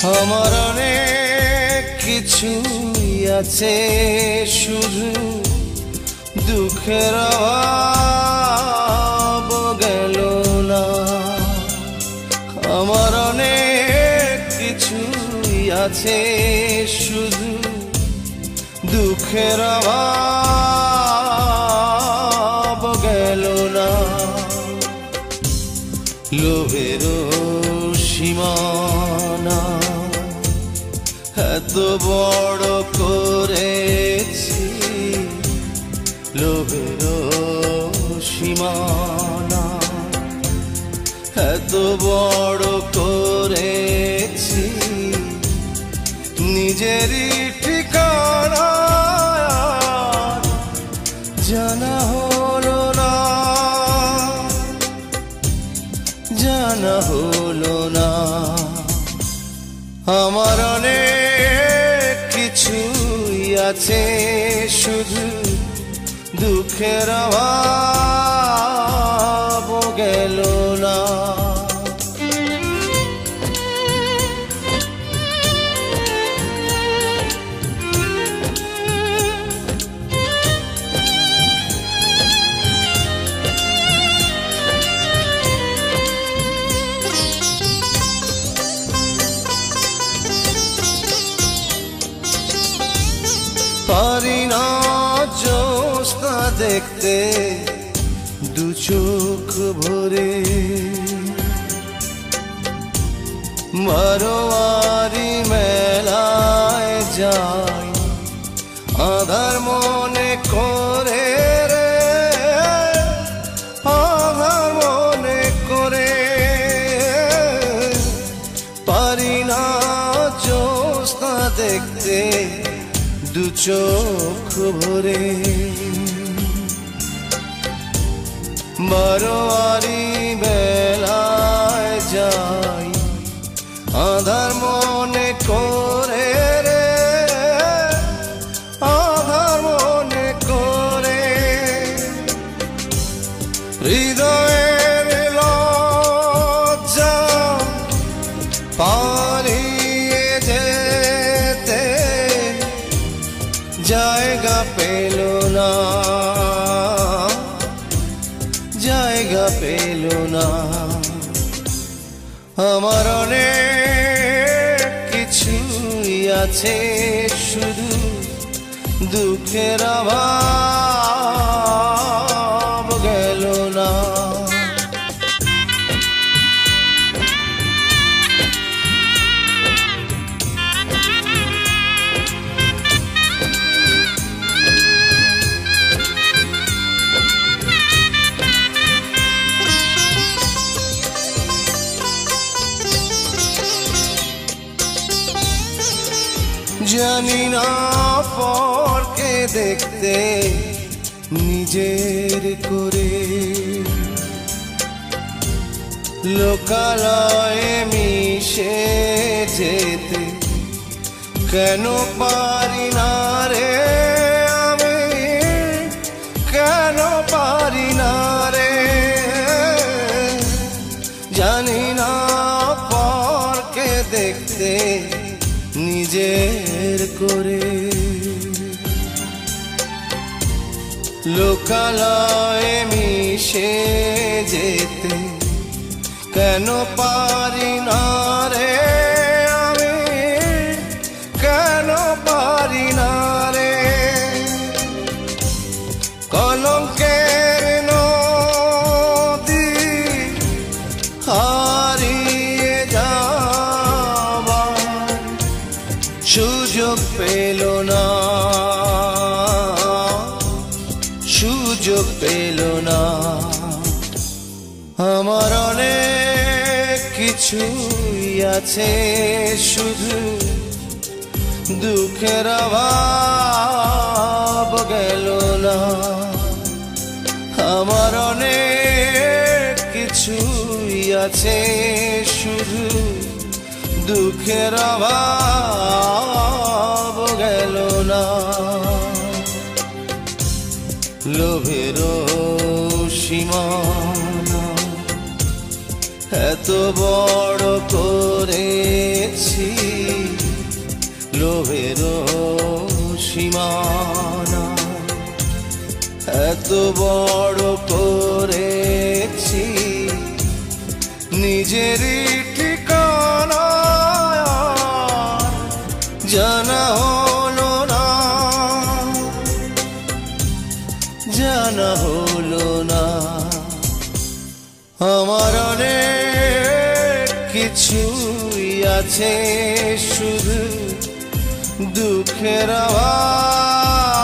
আমার অনেক কিছুই আছে শুধু দুঃখের অভাব গেল না। আমার অনেক কিছুই আছে শুধু দুঃখের অভাব। এত বড় করেছি। লোভের সীমানা। এত বড় করেছি। নিজেরই ঠিকানা জানা হলো না। জানা হলো না। আমার অনেক আছে শুধু দুঃখের অভাব। পারি না জোস্তা দেখতে, দু চোখ ভরে। মারোয়ারি মেলায় যাই, আধার মনে করে রে। আধার মনে করে। না দেখতে দু চোখ ভরে। বারোয়ারি বেলায় যাই, আধার মনে করে রে, আধার মনে করে। হৃদয়ের লজ্জা পারিয়ে জায়গা পেল না। আমার অনেক কিছুই আছে শুধু দুঃখের অভাব। জানি না পরকে দেখতে নিজের করে। লোকালয়ে মিশে যেতে কেন পারি না রে? নিজের করে। লোকালয়ে মিশে যেতে কেন পারি না? সুযোগ পেল না। আমার অনেক কিছুই আছে শুধু দুঃখের অভাব গেল না। আমার অনেক কিছুই আছে শুধু দুঃখের অভাব গেল না। লোভের সীমানা এত বড় করেছি লোভেরও সীমানা এত বড় করেছি নিজেরই কিছুই আছে শুধু দুঃখের আওয়াজ।